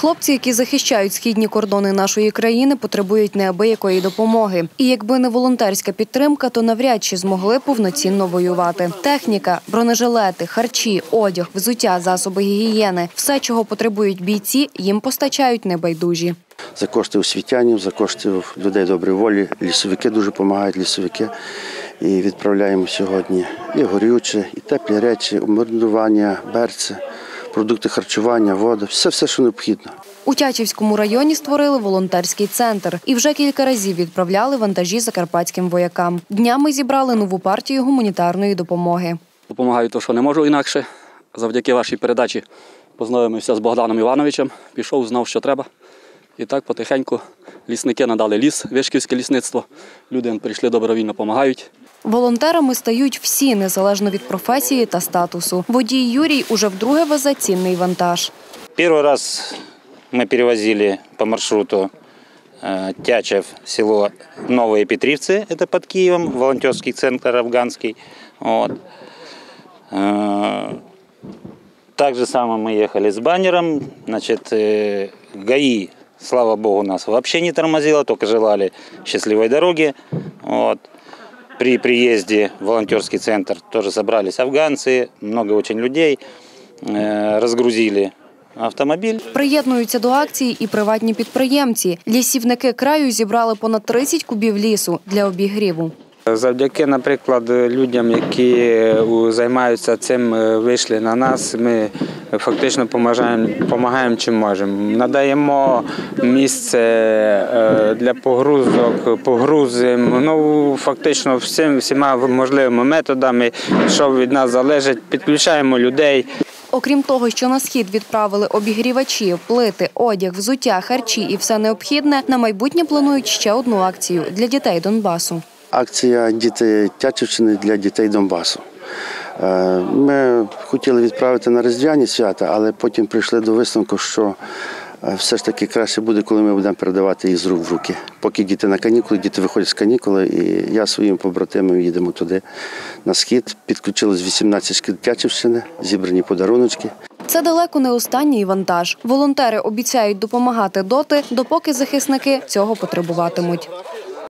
Хлопці, які захищають східні кордони нашої країни, потребують неабиякої допомоги. І якби не волонтерська підтримка, то навряд чи змогли повноцінно воювати. Техніка, бронежилети, харчі, одяг, взуття, засоби гігієни все, чого потребують бійці, їм постачають небайдужі. за кошти освітянів, за кошти людей доброї волі. Лісовики дуже допомагають, лісовики. І відправляємо сьогодні і горюче, і теплі речі, обмордування, берці, продукти харчування, вода, все, все, що необхідно. У Тячівському районі створили волонтерський центр і вже кілька разів відправляли вантажі закарпатським воякам. Днями зібрали нову партію гуманітарної допомоги. Допомагаю, то що не можу інакше. Завдяки вашій передачі познайомився з Богданом Івановичем, пішов, знав, що треба. І так потихеньку лісники надали ліс, Вишківське лісництво. Люди прийшли добровільно, допомагають. Волонтерами стають всі, незалежно від професії та статусу. Водій Юрій уже вдруге везе цінний вантаж. Первый раз мы перевозили по маршруту э, Тячев, село Новые Петривцы, это под Киевом, волонтерский центр афганский. Вот. Э, Так же самое мы ехали с баннером. Значит, э, ГАИ, слава богу, нас вообще не тормозило, только желали счастливой дороги. Вот. При приезде в волонтерский центр тоже собрались афганцы, много очень людей, э, разгрузили автомобиль. Приєднуються до акції і приватні підприємці. Лісівники краю зібрали понад 30 кубів лісу для обігріву. Завдяки, наприклад, людям, які е, займаються цим, е, вийшли на нас. Ми фактично допомагаємо, чим можемо. Надаємо місце е, для погрузок, погрузимо. Ну фактично всім всіма можливими методами, що від нас залежить, підключаємо людей. Окрім того, що на схід відправили обігрівачі, плити, одяг, взуття, харчі і все необхідне, на майбутнє планують ще одну акцію для дітей Донбасу. Акція Діти Тячівщини для дітей Донбасу. Е, Ми хотіли відправити на Різдвяні свята, але потім прийшли до висновку, що е, все ж таки краще буде, коли ми будемо передавати їх з рук в руки. Поки діти на канікули, діти виходять з канікули, і я своїм побратимам їдемо туди на схід. Підключились 18 шкіл Тячівщини, зібрані подаруночки. Це далеко не останній вантаж. Волонтери обіцяють допомагати доти, допоки захисники цього потребуватимуть.